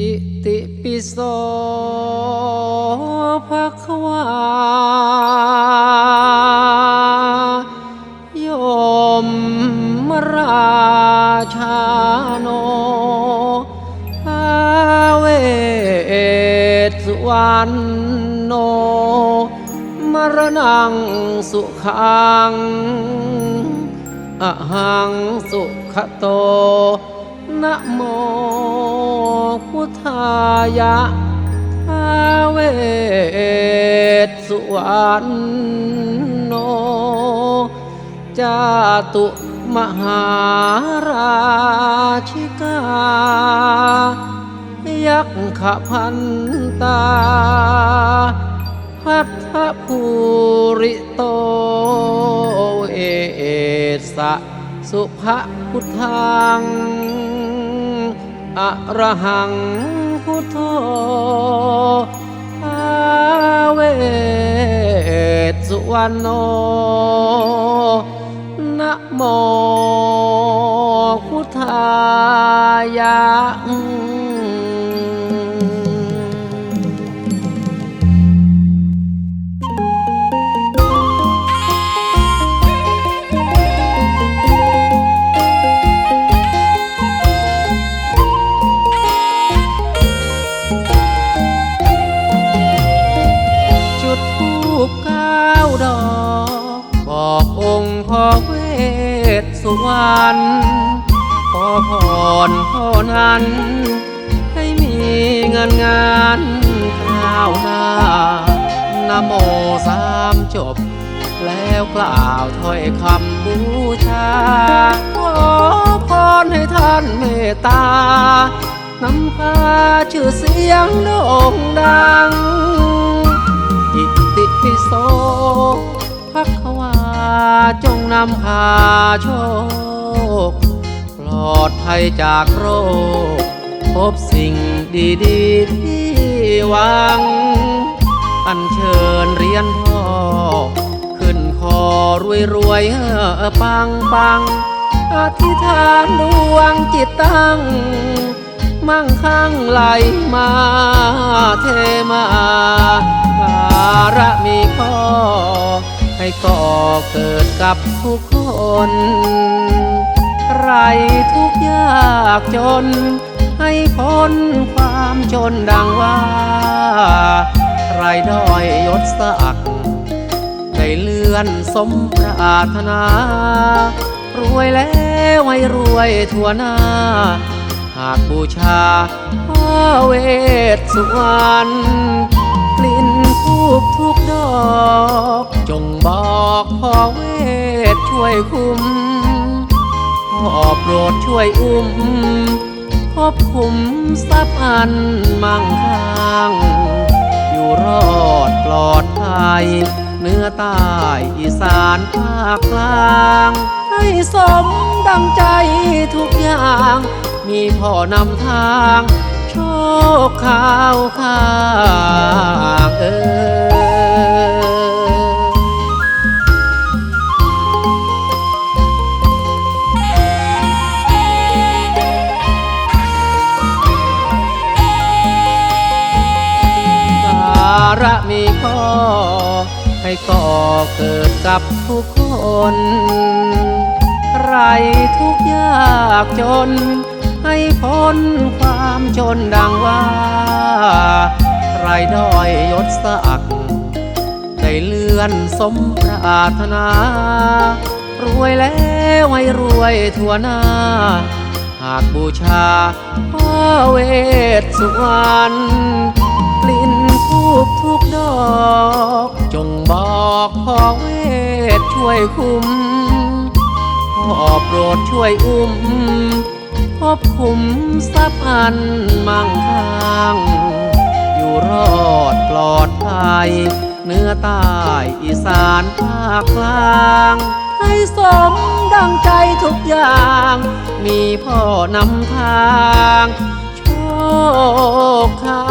อิติปิโสภะคะวาโยมราชาโนภาเวสุวรรณโน มรณังสุขังอหังสุขโตนะโม ทายะทาเวสสุวรรณโนจาตุมหาราชิกา ยักขพันตา พัทธภูริโตเอสะสุภพุทธัง อะระหังพุทโธอาเวสสุวรรณโนนะโมพุทธายะ สุวรรณขอพรพ่อนั้น ให้มีเงินงานข้าวหน้านโมสามจบ แล้วกล่าวถ้อยคำบูชา ขอพรให้ท่านเมตตานำพาชื่อเสียงโด่งดัง อิติปิโสภะควา จงนำพาโชค ปลอดภัยจากโรค พบสิ่งดีๆที่หวัง อัญเชิญเรียนพ่อ ขึ้นคอรวยรวยๆเฮ้อปังปังอธิษฐานดวงจิตตั้ง มั่งคั่งไหลมาเทมาการะมีข้อ ก่อเกิดกับทุกคน ไรทุกยากจน ให้พ้นความจนดังว่า ไรด้อยยศศักดิ์ได้เลื่อนสมปรารถนา รวยแล้วให้รวยทั่วหน้า หากบูชาพ่อเวสสุวรรณ วยอุ้มพบคุมทรัพย์อันมั่งคั่งอยู่รอดปลอดภัยเนื้อใต้อีสานภาคกลาง ให้สมดังใจทุกอย่าง มีพ่อนำทาง โชคข่าวข้างเออ ระมีข้อ ให้ก่อเกิดกับทุกคน ไรทุกยากจน ให้พ้นความจนดังว่า ไรด้อยยศศักดิ์ได้เลื่อนสมปรารถนา รวยแล้วให้รวยทั่วหน้า หากบูชาพ่อเวสสุวรรณลิ่น บทุกดอก จงบอกพ่อเวสช่วยคุ้มพ่อโปรดช่วยอุ้มพบคุมทรัพย์อันมั่งคั่งอยู่รอดปลอดภัยเหนื้อใต้อีสานภาคกลาง ให้สมดังใจทุกอย่าง มีพ่อนำทาง โชคา